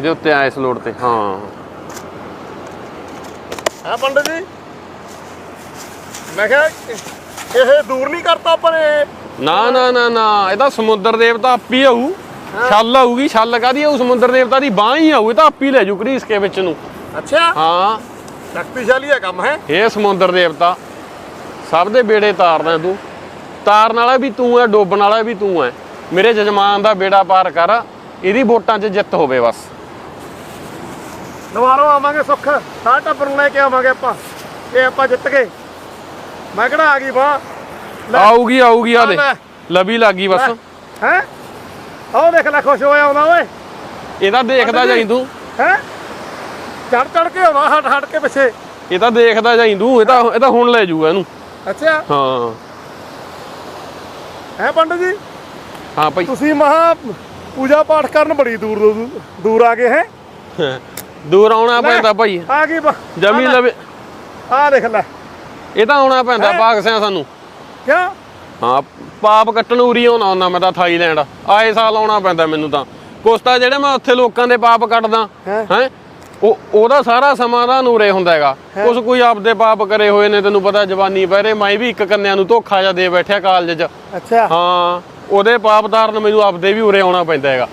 ਇਹਦੇ ਉੱਤੇ ਆ ਇਸ ਲੋਡ ਤੇ ਹਾਂ। ਹੈ ਪੰਡਤ ਜੀ। ਮੈਂ ਕਿਹਾ ਇਹ- ਦੂਰ ਨਹੀਂ ਕਰਤਾ ਪਰ ਇਹ? ਨਾ ਨਾ ਨਾ ਨਾ ਇਹ ਤਾਂ ਸਮੁੰਦਰ ਦੇਵਤਾ ਆਪੀ ਆਊ। ਛੱਲ ਆਊਗੀ ਛੱਲ ਕਾਦੀ ਆਊ? ਸਮੁੰਦਰ ਦੇਵਤਾ ਦੀ ਬਾਹ ਹੀ ਆਊ ਇਹ ਤਾਂ ਆਪੀ ਲੈ ਜੂ ਘੜੀਸ ਕੇ ਵਿੱਚ ਨੂੰ। ਅੱਛਾ। ਹਾਂ। ਸ਼ਕਤੀਸ਼ਾਲੀ ਹੈ ਕੰਮ ਹੈ? ਇਹ ਸਮੁੰਦਰ ਦੇਵਤਾ। ਸਭ ਦੇ ਬੇੜੇ ਤਾਰਦਾ ਤੂੰ। ਤਾਰਨ ਵਾਲਾ ਵੀ ਤੂੰ ਹੈ ਡੋਬਣ ਵਾਲਾ ਵੀ ਤੂੰ ਹੈ। ਮੇਰੇ ਜਜਮਾਨ ਦਾ ਬੇੜਾ ਪਾਰ ਕਰ ਇਹਦੀ ਵੋਟਾਂ 'ਚ ਜਿੱਤ ਹੋਵੇ ਬਸ। ਦੁਬਾਰਾ ਆਵਾਂਗੇ ਸੁੱਖ। ਸਾਰਾ ਟੱਬਰ ਨੂੰ ਲੈ ਕੇ ਆਵਾਂਗੇ ਆਪਾਂ। ਇਹ ਆਪਾਂ ਜਿੱਤ ਗਏ। ਮੈਂ ਕਿਹੜਾ ਆ ਗਈ ਬਾਹ ਆਊਗੀ ਆਊਗੀ ਆ ਦੇ ਲੈ। ਲਵੀ ਲੱਗੀ ਬਸ। ਹੈ? ਆਹ ਦੇਖ ਲੈ ਖੁਸ਼ ਹੋਇਆ ਆਉਂਦਾ ਓਏ। ਇਹਦਾ ਦੇਖਦਾ ਜਾਈ ਤੂੰ। ਹੈ? ਚੜ ਚੜ ਕੇ ਆਉਂਦਾ ਹਟ ਹਟ ਕੇ ਪਿੱਛੇ। ਇਹ ਤਾਂ ਦੇਖਦਾ ਜਾਈ ਤੂੰ। ਇਹ ਤਾਂ ਇਹ ਤਾਂ ਹੁਣ ਲੈ ਜੂਗਾ ਇਹਨੂੰ। ਅੱਛਾ। ਹਾਂ। ਹੈ ਪੰਡਤ ਜੀ? ਹਾਂ ਭਾਈ। ਤੁਸੀਂ ਮਹਾ ਪੂਜਾ ਪਾਠ ਕਰਨ ਬੜੀ ਦੂਰ ਦੂਰ- ਦੂਰ ਆ ਗਏ ਹੈ। ਦੂਰ ਆਉਣਾ ਪੈਂਦਾ ਭਾਈ। ਆ ਬਾ ਜਮੀ ਲਵੇ। ਆ ਦੇਖ ਲੈ। ਇਹ ਤਾਂ ਆਉਣਾ ਪੈਂਦਾ ਪਾਕ ਸਿਆਂ ਸਾਨੂੰ। ਕਿਆ ਹਾਂ ਪਾਪ ਕੱਟਣ ਉਰੀ ਆਉਣਾ ਹੁੰਦਾ ਮੈਂ ਤਾਂ ਥਾਈਲੈਂਡ। ਆਏ ਸਾਲ ਆਉਣਾ ਪੈਂਦਾ ਮੈਨੂੰ ਤਾਂ। ਕੁਛ ਤਾਂ ਜਿਹੜੇ ਮੈਂ ਉੱਥੇ ਲੋਕਾਂ ਦੇ ਪਾਪ ਕੱਟਦਾ ਹੈਂ? ਉਹ ਉਹਦਾ ਸਾਰਾ ਸਮਾਂ ਦਾ ਨੂਰੇ ਹੁੰਦਾ ਹੈਗਾ। ਕੁਛ ਕੋਈ ਆਪਦੇ ਪਾਪ ਕਰੇ ਹੋਏ ਨੇ ਤੈਨੂੰ ਪਤਾ ਜਵਾਨੀ ਪਹਿਰੇ ਮੈਂ ਵੀ ਇੱਕ ਕੰਨਿਆਂ ਨੂੰ ਧੋਖਾ ਜਿਹਾ ਦੇ ਬੈਠਿਆ ਕਾਲਜ 'ਚ। ਅੱਛਾ। ਹਾਂ ਉਹਦੇ ਪਾਪ ਧਾਰਨ ਮੈਨੂੰ ਆਪਦੇ ਵੀ ਉਰੇ ਆਉਣਾ ਪੈਂਦਾ ਹੈਗਾ।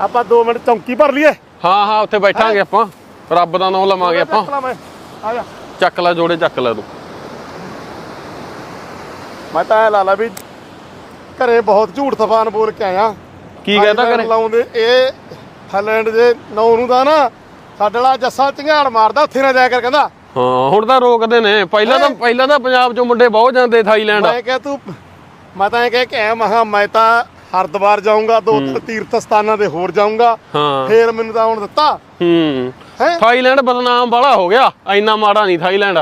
ਆਪਾਂ 2 ਮਿੰਟ ਚੌਂਕੀ ਭਰ ਲਈਏ। ਹਾਂ ਹਾਂ ਉੱਥੇ ਬੈਠਾਂਗੇ ਆਪਾਂ। ਰੱਬ ਦਾ ਨਾਮ ਲਵਾਂਗੇ ਆਪਾਂ। ਚੱਕ ਲਾ ਮੈਂ ਆ ਜਾ। ਚੱਕ ਲੈ ਜੋੜੇ ਚੱਕ ਲੈ ਤੂੰ। ਮੈਂ ਤਾਂ ਐ ਲਾ ਲਾ ਵੀ ਘਰੇ ਬਹੁਤ ਝੂਠ ਤਫਾਨ ਬੋਲ ਕੇ ਆਇਆ। ਕੀ ਕਹਿੰਦਾ ਕਰੇ ਲਾਉਂਦੇ ਇਹ ਥਾਈਲੈਂਡ ਦੇ ਨੌ ਨੂੰ ਦਾ ਨਾ ਸਾਡੇ ਵਾਲਾ ਜੱਸਾ ਝੰਗਾੜ ਮਾਰਦਾ ਉੱਥੇ ਨਾ ਜਾ ਕੇ ਕਹਿੰਦਾ। ਹਾਂ ਹੁਣ ਤਾਂ ਰੋਕਦੇ ਨੇ। ਪਹਿਲਾਂ ਤਾਂ ਪਹਿਲਾਂ ਤਾਂ ਪੰਜਾਬ ਚੋਂ ਮੁੰਡੇ ਬਹੁਤ ਜਾਂਦੇ ਥਾਈਲੈਂਡ। ਮੈਂ ਕਿਹਾ ਤੂੰ ਮੈਂ ਤਾਂ ਇਹ ਕਹਿ ਕੇ ਆਇਆ ਮਹਾ ਮੈਂ ਤਾਂ ਹਰਿਦੁਆਰ ਜਾਊਂਗਾ ਦੋ ਤੀਰਥ ਸਥਾਨਾਂ ਦੇ ਹੋਰ ਜਾਊਂਗਾ। ਹਾਂ। ਫੇਰ ਮੈਨੂੰ ਤਾਂ ਹੁਣ ਦਿੱਤਾ। ਹੂੰ। ਥਾਈਲੈਂਡ ਬਦਨਾਮ ਵਾਲਾ ਹੋ ਗਿਆ ਇੰਨਾ ਮਾੜਾ ਨਹੀਂ ਥਾਈਲੈਂਡ।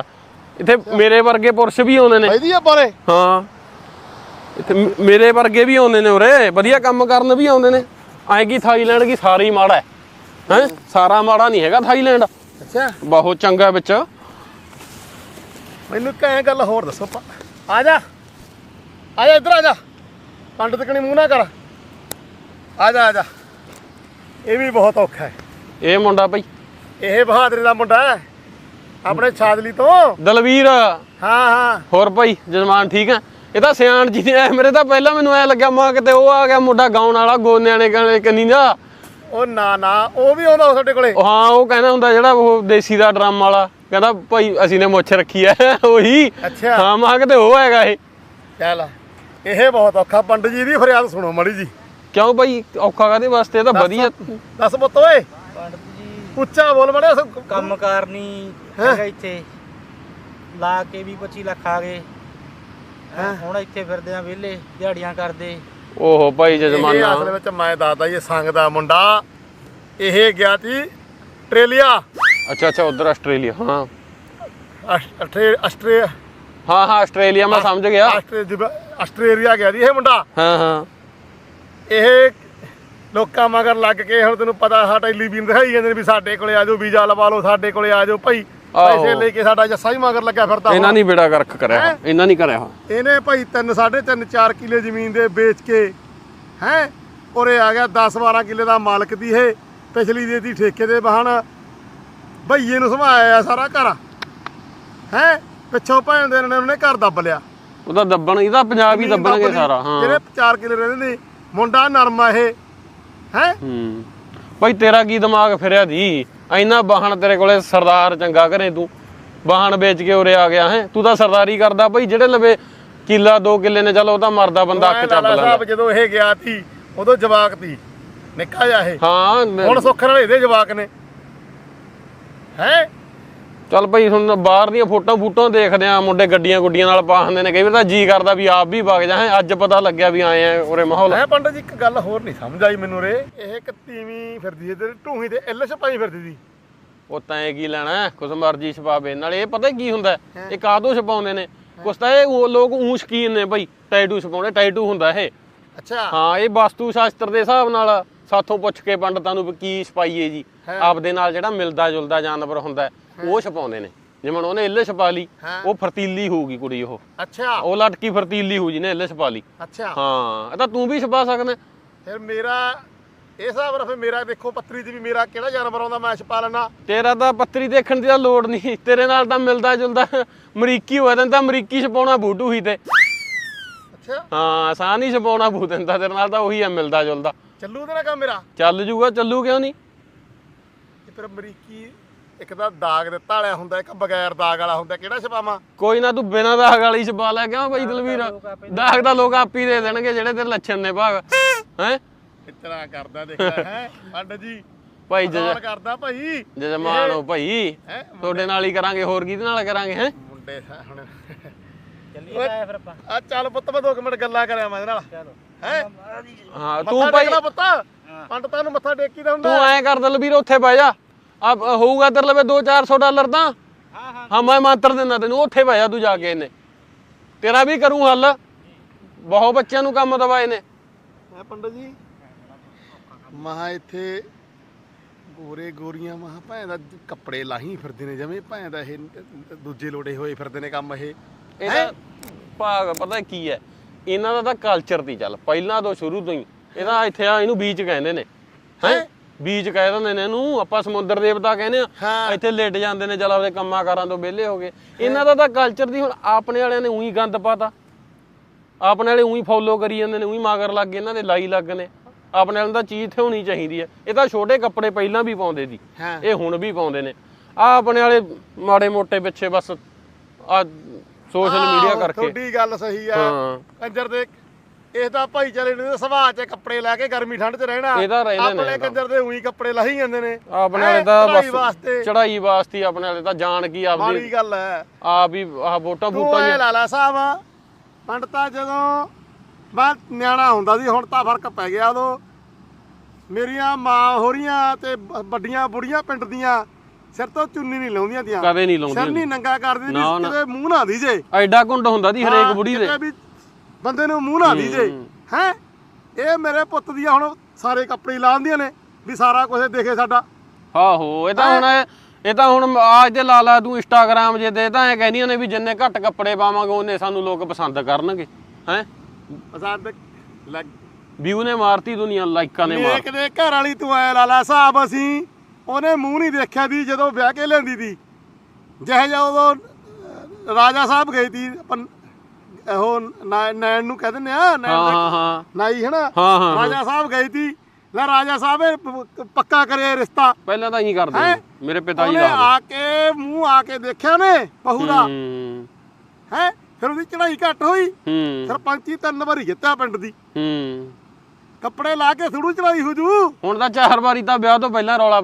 ਇੱਥੇ ਮੇਰੇ ਵਰਗੇ ਪੁਰਸ਼ ਵੀ ਆਉਂਦੇ ਨੇ। ਇਹਦੀ ਆ ਬਾਰੇ। ਹਾਂ। ਇੱਥੇ ਮੇਰੇ ਵਰਗੇ ਵੀ ਆਉਂਦੇ ਨੇ ਉਰੇ ਵਧੀਆ ਕੰਮ ਕਰਨ ਵੀ ਆਉਂਦੇ ਨੇ। ਐਂ ਕੀ ਥਾਈਲੈਂਡ ਕੀ ਸਾਰਾ ਮਾੜਾ ਹੈ? ਹੈ? ਸਾਰਾ ਮਾੜਾ ਨਹੀਂ ਹੈਗਾ ਥਾਈਲੈਂਡ। ਅੱਛਾ। ਬਹੁਤ ਚੰਗਾ ਵਿੱਚ। ਮੈਨੂੰ ਕਹੇ ਗੱਲ ਹੋਰ ਦੱਸੋ ਆ ਜਾ। ਆ ਜਾ ਇੱਧਰ ਆ ਜਾ। ਪੰਡਤ ਕਣੀ ਮੂੰਹ ਨਾ ਕਰ। ਆ ਜਾ ਆ ਜਾ। ਇਹ ਵੀ ਬਹੁਤ ਔਖਾ ਹੈ। ਇਹ ਮੁੰਡਾ ਭਾਈ ਇਹ ਬਹਾਦਰੀ ਦਾ ਮੁੰਡਾ ਹੈ। ਆਪਣੇ ਛਾਦਲੀ ਤੋਂ। ਦਲਵੀਰ। ਹਾਂ ਹਾਂ। ਹੋਰ ਭਾਈ ਜਜਮਾਨ ਠੀਕ ਹੈ ਇਹ ਤਾਂ ਸਿਆਣ ਜੀ ਨੇ ਮੇਰੇ ਤਾਂ ਪਹਿਲਾਂ ਮੈਨੂੰ ਐ ਲੱਗਿਆ ਮਾਂ ਕਿਤੇ ਉਹ ਆ ਗਿਆ ਮੁੰਡਾ ਗਾਉਣ ਵਾਲਾ ਗੋਨਿਆਂ ਨੇ ਕਹਿੰਦੇ ਕੰਨੀ ਦਾ। ਉਹ ਨਾ ਨਾ ਉਹ ਵੀ ਆਉਂਦਾ ਤੁਹਾਡੇ ਕੋਲੇ। ਹਾਂ ਉਹ ਕਹਿੰਦਾ ਹੁੰਦਾ ਜਿਹੜਾ ਉਹ ਦੇਸੀ ਦਾ ਡਰਮ ਵਾਲਾ। ਕਹਿੰਦਾ ਭਾਈ ਅਸੀਂ ਨੇ ਮੁੱਛ ਰੱਖੀ ਐ ਉਹੀ। ਅੱਛਾ। ਹਾਂ ਮਾਂ ਕਿਤੇ ਉਹ ਹੈਗਾ ਇਹ। ਚੱਲ। ਇਹ ਬਹੁਤ ਔਖਾ ਪੰਡਤ ਜੀ ਦੀ ਫਰਿਆਦ ਸੁਣੋ ਮੜੀ ਜੀ। ਕਿਉਂ ਭਾਈ ਔਖਾ ਕਾਦੇ ਵਾਸਤੇ? ਇਹ ਤਾਂ ਵਧੀਆ। ਦੱਸ ਪੁੱਤ ਓਏ। ਪੰਡਤ ਜੀ। ਉੱਚਾ ਬੋਲ ਮੜਿਆ ਕੰਮਕਾਰ ਨਹੀਂ ਹੈਗਾ ਇੱਥੇ। ਲਾ ਕੇ ਵੀ 25 ਲੱਖ ਆ ਗਏ। ਹੁਣ ਇੱਥੇ ਫਿਰਦੇ ਆ ਵਿਹਲੇ ਦਿਹਾੜੀਆਂ ਕਰਦੇ। ਓਹੋ ਭਾਈ ਇਹ ਅਸਲ ਜਜਮਾਨਾ ਵਿੱਚ ਮੈਂ ਦੱਸਦਾ ਇਹ ਸੰਗ ਦਾ ਮੁੰਡਾ ਇਹ ਗਿਆ ਸੀ ਆਸਟ੍ਰੇਲੀਆ। ਅੱਛਾ ਅੱਛਾ ਉਧਰ ਆਸਟ੍ਰੇਲੀਆ ਹਾਂ। ਆਸਟ੍ਰੇਲੀਆ ਹਾਂ ਹਾਂ ਆਸਟ੍ਰੇਲੀਆ ਮੈਂ ਸਮਝ ਗਿਆ। ਆਸਟ੍ਰੇਲੀਆ ਗਿਆ ਸੀ ਇਹ ਮੁੰਡਾ। ਹਾਂ ਹਾਂ। ਇਹ ਲੋਕਾਂ ਮਗਰ ਲੱਗ ਕੇ ਹੁਣ ਤੈਨੂੰ ਪਤਾ ਸਾ ਟੈਲੀਵਿਜ਼ਨ ਦਿਖਾਈ ਜਾਂਦੇ ਨੇ ਵੀ ਸਾਡੇ ਕੋਲੇ ਆ ਜਾਓ ਵੀਜ਼ਾ ਲਵਾ ਲਓ ਸਾਡੇ ਕੋਲੇ ਆ ਜਾਓ। ਭਾਈ। ਪੈਸੇ ਲੈ ਕੇ ਸਾਡਾ ਜੱਸਾ ਹੀ ਮਗਰ ਲੱਗਿਆ ਫਿਰਦਾ ਇਹਨਾਂ। ਨਹੀਂ ਬੇੜਾ ਕਰਕ ਕਰਿਆ? ਇਹਨਾਂ ਨਹੀਂ ਕਰਿਆ ਇਹਨੇ ਭਾਈ 3 3.5 4 ਕਿੱਲੇ ਜ਼ਮੀਨ ਦੇ ਵੇਚ ਕੇ ਹੈ? ਉਰੇ ਆ ਗਿਆ 10 12 ਕਿੱਲੇ ਦਾ ਮਾਲਕ ਦੀ ਇਹ ਪਿਛਲੀ ਦੇ ਦੀ ਠੇਕੇ ਦੇ ਬਹਾਨ। ਭਈਏ ਨੂੰ ਸੰਭਾਇਆ ਸਾਰਾ ਘਰ। ਹੈ? ਪਿੱਛੋਂ ਭੈਣ ਦੇ ਨੇ ਉਹਨੇ ਘਰ ਦੱਬ ਲਿਆ। ਉਹਦਾ ਦੱਬਣ ਇਹਦਾ ਪੰਜਾਬ ਹੀ ਜ਼ਮੀਨ ਦੱਬਣਗੇ। ਸਾਰਾ ਹਾਂ। ਜਿਹੜੇ 4 ਕਿੱਲੇ ਰਹਿੰਦੇ ਨੇ ਮੁੰਡਾ ਨਰਮ ਆ ਇਹ ਹੈ? ਹੂੰ। ਭਾਈ ਤੇਰਾ ਕੀ ਦਿਮਾਗ ਫਿਰਿਆ ਦੀ ਐਨਾ ਵਾਹਣ ਤੇਰੇ ਕੋਲੇ ਸਰਦਾਰ ਚੰਗਾ ਘਰੇ ਤੂੰ। ਵਾਹਣ ਵੇਚ ਕੇ ਉਰੇ ਆ ਗਿਆ ਹੈ? ਤੂੰ ਤਾਂ ਸਰਦਾਰੀ ਕਰਦਾ ਭਾਈ ਜਿਹੜੇ ਲਵੇ ਕਿੱਲਾ ਦੋ ਕਿੱਲੇ ਨੇ ਚੱਲ ਉਹ ਤਾਂ ਮਰਦਾ ਬੰਦਾ ਅੱਖ ਚੱਬ ਲੈਂਦਾ। ਸਾਹਿਬ ਜਦੋਂ ਇਹ ਗਿਆ ਸੀ ਉਦੋਂ ਜਵਾਕ ਤੀ ਨਿੱਕਾ ਜਿਹਾ ਇਹ। ਹਾਂ ਹੁਣ ਸੁੱਖ ਨਾਲ ਇਹਦੇ ਜਵਾਕ ਨੇ। ਹੈ? ਚੱਲ ਭਾਈ ਹੁਣ ਬਾਹਰ ਦੀਆਂ ਫੋਟੋਆਂ ਫੂਟੋਆਂ ਦੇਖਦੇ ਆ ਮੁੰਡੇ ਗੱਡੀਆਂ ਗੁੱਡੀਆਂ ਨਾਲ ਪਾਉਂਦੇ ਨੇ। ਕਈ ਵਾਰ ਤਾਂ ਜੀ ਕਰਦਾ ਵੀ ਆਪ ਵੀ ਵਗ ਜਾ ਅੱਜ ਪਤਾ ਲੱਗਿਆ ਵੀ ਆਏ ਆ ਉਰੇ ਮਾਹੌਲ। ਹੈ ਪੰਡਤ ਜੀ ਇੱਕ ਗੱਲ ਹੋਰ ਨਹੀਂ ਸਮਝ ਆਈ ਮੈਨੂੰ ਰੇ ਇਹ ਇੱਕ ਤੀਵੀਂ ਫਿਰਦੀ ਤੇ ਢੂਹੀ ਤੇ ਇੱਲ ਛਪਾਈ ਫਿਰਦੀ ਸੀ। ਉਹ ਤੈਂ ਕੀ ਲੈਣਾ? ਕੁਛ ਮਰਜ਼ੀ ਛਪਾਵੇ ਨਾਲੇ ਇਹ ਪਤਾ ਕੀ ਹੁੰਦਾ? ਇਹ ਕਾਦੋਂ ਛਪਾਉਂਦੇ ਨੇ? ਕੁਛ ਤਾਂ ਇਹ ਉਹ ਲੋਕ ਊਂ ਸ਼ਕੀਨ ਨੇ ਭਾਈ ਟੈਟੂ ਛਪਾਉਣੇ ਟੈਟੂ ਹੁੰਦਾ ਇਹ। ਅੱਛਾ। ਹਾਂ ਇਹ ਵਸਤੂ ਸ਼ਾਸਤਰ ਦੇ ਹਿਸਾਬ ਨਾਲ ਸਾਥੋਂ ਪੁੱਛ ਕੇ ਪੰਡਤਾਂ ਨੂੰ ਕੀ ਛਪਾਈਏ ਜੀ। ਆਪਦੇ ਨਾਲ ਜਿਹੜਾ ਮਿਲਦਾ ਜੁਲਦਾ ਜਾਨਵਰ ਹੁੰਦਾ ਉਹ ਛਪਾਉਂਦੇ ਨੇ। ਜਿਵੇਂ ਉਹਨੇ ਇੱਲ ਛਪਾ ਲਈ। ਉਹ ਫਰਤੀਲੀ ਹੋਊਗੀ ਕੁੜੀ ਉਹ। ਅੱਛਾ। ਉਹ ਲਟਕੀ ਫਰਤੀਲੀ ਹੋਊ ਜਿਹਨੇ ਇੱਲ ਛਪਾ ਲਈ। ਅੱਛਾ। ਹਾਂ ਇਹ ਤਾਂ ਤੂੰ ਵੀ ਛਪਾ ਸਕਦਾ। ਫਿਰ ਮੇਰਾ ਇਹ ਹਿਸਾਬ ਨਾਲ ਫਿਰ ਮੇਰਾ ਦੇਖੋ ਪੱਤਰੀ 'ਚ ਵੀ ਮੇਰਾ ਕਿਹੜਾ ਜਾਨਵਰ ਆਉਂਦਾ ਮੈਂ ਛਪਾ ਲੈਣਾ ਤੇਰਾ ਤਾਂ ਪੱਤਰੀ ਦੇਖਣ ਦੀ ਤਾਂ ਲੋੜ ਨਹੀਂ। ਤੇਰੇ ਨਾਲ ਤਾਂ ਮਿਲਦਾ ਜੁਲਦਾ। ਅਮਰੀਕੀ ਹੋਇਆ ਤਾਂ ਅਮਰੀਕੀ ਛਪਾਉਣਾ ਬੂਟੂ ਹੀ ਤੇ। ਅੱਛਾ। ਹਾਂ ਆਸਾਨ ਹੀ ਛਪਾਉਣਾ ਬੂ ਦਿੰਦਾ ਤੇਰੇ ਨਾਲ ਤਾਂ ਉਹੀ ਆ ਮਿਲਦਾ ਜੁਲਦਾ। ਚੱਲੂ ਨਾਲ ਕੰਮ ਮੇਰਾ? ਚੱਲ ਜੂਗਾ ਚੱਲੂ ਕਿਉਂ ਨਹੀਂ? ਤੇ ਫਿਰ ਅਮਰੀਕੀ ਇੱਕ ਤਾਂ ਦਾਗ ਦਿੱਤਾ ਵਾਲਾ ਹੁੰਦਾ ਇੱਕ ਬਗੈਰ ਦਾਗ ਵਾਲਾ ਹੁੰਦਾ ਕਿਹੜਾ ਛਪਾਵਾਂ? ਕੋਈ ਨਾ ਤੂੰ ਬਿਨਾਂ ਦਾਗ ਵਾਲੀ ਛਪਾ ਲੈ ਕਿਉਂ ਬਈ ਦਲਵੀਰ? ਦਾਗ ਤਾਂ ਲੋਕ ਆਪ ਹੀ ਦੇ ਦੇਣਗੇ ਜਿਹੜੇ ਤੇਰੇ ਲੱਛਣ ਨੇ ਭਾਗ। ਹੈ? ਇਤਨਾ ਕਰਦਾ ਦੇਖਦਾ ਹੈ? ਪੰਡ ਜੀ ਭਾਈ ਜਜ ਕਰਦਾ ਭਾਈ। ਜਜਮਾਨ ਹੋ ਭਾਈ। ਤੁਹਾਡੇ ਨਾਲ ਹੀ ਕਰਾਂਗੇ ਹੋਰ ਕਿਹਦੇ ਨਾਲ ਕਰਾਂਗੇ ਹੈ? ਮੁੰਡੇ ਹੁਣ ਚੱਲੀਏ ਤਾਂ ਫਿਰ ਆਪਾਂ। ਆ ਚੱਲ ਪੁੱਤ ਮੈਂ ਦੋ ਕੁ ਮਿੰਟ ਗੱਲਾਂ ਕਰਿਆ ਮੈਂ ਇਹਦੇ ਨਾਲ। ਚਲੋ। ਹੈ? ਹਾਂ ਤੂੰ ਭਾਈ ਪੁੱਤ। ਪੰਡਤਾਂ ਨੂੰ ਮੱਥਾ ਟੇਕੀ ਦਾ ਹੁੰਦਾ। ਤੂੰ ਐਂ ਕਰ ਦਲਵੀਰ ਉੱਥੇ ਬਹਿ ਜਾ। ਆ ਹੋਊਗਾ ਤੇਰੇ ਲਵੇ 2-400 ਡਾਲਰ ਤਾਂ। ਹਾਂ ਹਾਂ। ਹਾਂ ਮੈਂ ਮੰਤਰ ਦਿੰਦਾ ਤੈਨੂੰ ਉੱਥੇ ਜਾ ਤੂੰ ਜਾ ਕੇ ਇਹਨੇ। ਤੇਰਾ ਵੀ ਕਰੂੰ ਹੱਲ। ਬਹੁਤ ਬੱਚਿਆਂ ਨੂੰ ਕੰਮ ਦਵਾਏ ਨੇ ਹੈ ਪੰਡਤ ਜੀ? ਮਹਾ ਇੱਥੇ ਗੋਰੇ ਗੋਰੀਆਂ ਮਹਾ ਭੈਣ ਦਾ ਕੱਪੜੇ ਲਾਹੀ ਫਿਰਦੇ ਨੇ ਜਿਵੇਂ ਭੈਣ ਦਾ ਇਹ ਦੂਜੇ ਲੋੜੇ ਹੋਏ ਫਿਰਦੇ ਨੇ ਕੰਮ ਇਹ। ਇਹਦਾ ਭਾਗ ਪਤਾ ਕੀ ਹੈ? ਇਹਨਾਂ ਦਾ ਤਾਂ ਕਲਚਰ ਦੀ ਚੱਲ ਪਹਿਲਾਂ ਤੋਂ ਸ਼ੁਰੂ ਤੋਂ ਹੀ। ਇਹਦਾ ਇੱਥੇ ਆ ਇਹਨੂੰ ਬੀਚ ਕਹਿੰਦੇ ਨੇ। ਹੈ? ਬੀਚ ਕਹਿ ਦਿੰਦੇ ਨੇ ਇਹਨੂੰ ਆਪਾਂ ਸਮੁੰਦਰ ਦੇਵਤਾ ਕਹਿੰਦੇ ਆ ਇੱਥੇ ਲੇਟ ਜਾਂਦੇ ਨੇ ਚਲ ਆਪਦੇ ਕੰਮਾਂ ਕਾਰਾਂ ਤੋਂ ਵਿਹਲੇ ਹੋ ਗਏ। ਇਹਨਾਂ ਦਾ ਤਾਂ ਕਲਚਰ ਦੀ ਹੁਣ ਆਪਣੇ ਵਾਲਿਆਂ ਨੇ ਉਹੀ ਗੰਦ ਪਾਤਾ। ਆਪਣੇ ਵਾਲੇ ਉਹੀ ਫੋਲੋ ਕਰੀ ਜਾਂਦੇ ਨੇ ਉਹੀ ਮਾਗਰ ਲੱਗ ਗਏ ਇਹਨਾਂ ਦੇ ਲਾਈ ਲੱਗ ਨੇ। ਆਪਣੇ ਵਾਲਿਆਂ ਦਾ ਚੀਜ਼ ਹੋਣੀ ਚਾਹੀਦੀ ਹੈ। ਇਹ ਤਾਂ ਛੋਟੇ ਕੱਪੜੇ ਪਹਿਲਾਂ ਵੀ ਪਾਉਂਦੇ ਸੀ ਇਹ ਹੁਣ ਵੀ ਪਾਉਂਦੇ ਨੇ। ਆ ਆਪਣੇ ਵਾਲੇ ਮਾੜੇ ਮੋਟੇ ਪਿੱਛੇ ਬਸ ਆ ਸੋਸ਼ਲ ਮੀਡੀਆ ਕਰਕੇ। ਤੁਹਾਡੀ ਗੱਲ ਸਹੀ ਆ। ਕੰਜਰ ਦੇ ਇਹ ਤਾਂ ਭਾਈਚਾਰੇ ਨੇ ਸੁਭਾਅ 'ਚ ਕੱਪੜੇ ਲੈ ਕੇ ਗਰਮੀ ਠੰਡ 'ਚ ਰਹਿਣਾ। ਰਹਿੰਦੇ ਨੇ ਆਪਣੇ। ਕੰਜਰ ਦੇ ਉਹੀ ਕੱਪੜੇ ਲਾਹੀ ਜਾਂਦੇ ਨੇ। ਆਪਣੇ ਵਾਲੇ ਤਾਂ ਬਸ ਚੜਾਈ ਵਾਸਤੇ ਆਪਣੇ ਵਾਲੇ ਤਾਂ ਜਾਣ ਕੀ ਆਪਦੀ ਮਾੜੀ ਗੱਲ ਹੈ। ਆਪ ਹੀ ਵੋਟਾਂ ਤੂੰ ਫੂਟਾਂ ਐ ਲਾਲਾ ਸਾਹਿਬ ਪੰਡਤਾ ਜਦੋਂ ਮੈਂ ਨਿਆਣਾ ਹੁੰਦਾ ਸੀ ਹੁਣ ਤਾਂ ਫ਼ਰਕ ਪੈ ਗਿਆ ਉਦੋਂ। ਮੇਰੀਆਂ ਮਾਂ ਹੋਰੀਆਂ ਤੇ ਵੱਡੀਆਂ ਬੁੜੀਆਂ ਪਿੰਡ ਦੀਆਂ ਸਿਰ ਤੋਂ ਚੁੰਨੀ ਨਹੀਂ ਲਾਉਂਦੀਆਂ ਦੀਆਂ ਕਦੇ ਨਹੀਂ ਸਿਰ ਲਾਉਂਦੀ ਨਹੀਂ ਨੰਗਾ ਕਰਦੀ। ਕਿਤੇ ਮੂੰਹ ਨਾ ਦੀ ਜੇ ਐਡਾ ਕੁੰਡ ਹੁੰਦਾ ਦੀ ਹਰੇਕ ਬੁੜੀ ਦੇ। ਵੀ ਬੰਦੇ ਨੂੰ ਮੂੰਹ ਨਾ ਦੀ ਜੇ ਹੂੰ। ਇਹ ਮੇਰੇ ਪੁੱਤ ਦੀਆਂ ਹੁਣ ਸਾਰੇ ਕੱਪੜੇ ਲਾਉਂਦੀਆਂ ਨੇ ਵੀ ਸਾਰਾ ਕੁਝ ਦੇਖੇ ਸਾਡਾ। ਆਹੋ ਇਹ ਤਾਂ ਹੁਣ ਇਹ ਤਾਂ ਹੁਣ ਆਜ ਦੇ ਲਾ ਲਾ ਤੂੰ ਇੰਸਟਾਗ੍ਰਾਮ ਜੇ ਤੇ ਤਾਂ ਐ ਕਹਿੰਦੀਆਂ ਨੇ ਵੀ ਜਿੰਨੇ ਘੱਟ ਕੱਪੜੇ ਪਾਵਾਂਗੇ ਉਹਨੇ ਸਾਨੂੰ ਲੋਕ ਪਸੰਦ ਕਰਨਗੇ। ਹੈ? ਲੱਗ ਵਿਊ ਨੇ ਮਾਰਤੀ ਦੁਨੀਆ ਲਾਈਕਾਂ ਨੇ ਮਾਰ ਨੇਕ ਦੇ ਘਰ ਵਾਲੀ ਤੂੰ ਐ ਲਾਲਾ ਸਾਹਿਬ ਅਸੀਂ ਉਹਨੇ ਮੂੰਹ ਨਹੀਂ ਦੇਖਿਆ ਦੀ ਜਦੋਂ ਵਿਆਹ ਕੇ ਲੈਂਦੀ ਦੀ। ਜਿਹੇ ਅਹ, ਰਾਜਾ ਸਾਹਿਬ ਗਈ ਤੀ ਨਾ- ਨੈਣ ਨੂੰ ਕਹਿ ਦਿੰਦੇ ਆ ਨੈਣ ਹਾਂ ਹਾਂ ਨਾਈ ਹੈ ਨਾ ਹਾਂ, ਹਾਂ, ਹਾਂ। ਰਾਜਾ ਸਾਹਿਬ ਗਈ ਤੀ। ਲੈ ਰਾਜਾ ਸਾਹਿਬ ਇਹ ਪ- ਪੱਕਾ ਕਰੇ ਰਿਸ਼ਤਾ। ਪਹਿਲਾਂ ਤਾਂ ਇਹੀ ਕਰਦੇ ਹੈਂ? ਮੇਰੇ ਪਿਤਾ ਜੀ ਉਹਨੇ ਦਾ ਆ ਕੇ ਮੂੰਹ ਆ ਕੇ ਦੇਖਿਆ ਨੇ ਬਹੂ ਦਾ ਹੂੰ। ਹੈ? ਫਿਰ ਉਹਦੀ ਚੜਾਈ ਘੱਟ ਹੋਈ। ਹੂੰ। ਸਰਪੰਚੀ ਤਿੰਨ ਵਾਰੀ ਜਿੱਤਿਆ ਪਿੰਡ ਦੀ। ਹੂੰ। ਕੱਪੜੇ ਲਾ ਕੇ ਥੋੜੂ ਚੜਾਈ ਹੋ ਜੂ। ਹੁਣ ਤਾਂ ਚਾਰ ਵਾਰੀ ਤਾਂ ਵਿਆਹ ਤੋਂ ਪਹਿਲਾਂ ਰੌਲਾ